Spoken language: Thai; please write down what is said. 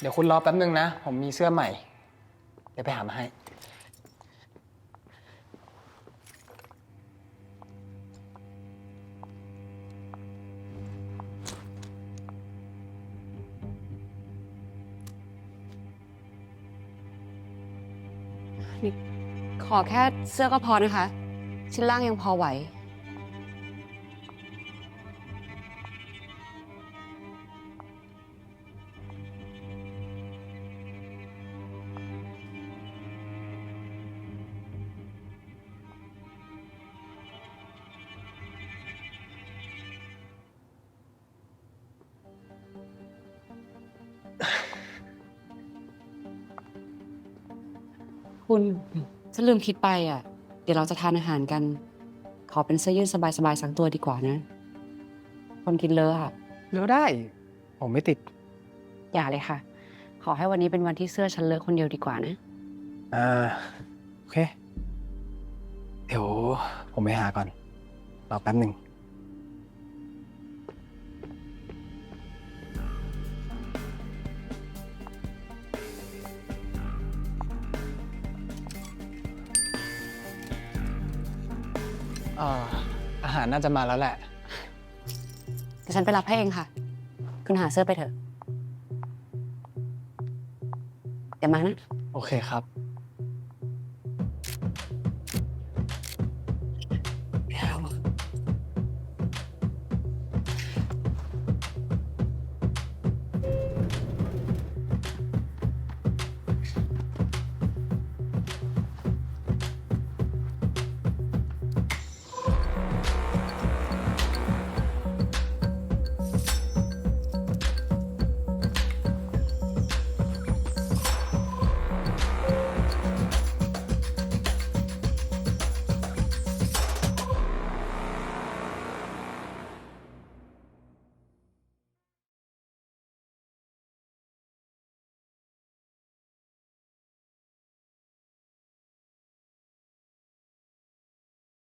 เดี๋ยวคุณรอแป๊บนึงนะ ผมมีเสื้อใหม่ เดี๋ยวไปหามาให้ ขอแค่เสื้อก็พอนะคะ ชิ้นล่างยังพอไหว คุณฉันลืมคิดไปอะ เดี๋ยวเราจะทานอาหารกัน ขอเป็นเสื้อยืดสบายๆสักตัวดีกว่านะ คนกินเลอะอะ เลือกได้ ผมไม่ติด อย่าเลยค่ะ ขอให้วันนี้เป็นวันที่เสื้อฉันเลอะคนเดียวดีกว่านะ อ่า โอเค เดี๋ยวผมไปหาก่อน รอแป๊บหนึ่ง อ่าอาหารน่าจะมาแล้วแหละ เดี๋ยวฉันไปรับให้เองค่ะ คุณหาเสื้อไปเถอะ เดี๋ยวมานะ โอเคครับ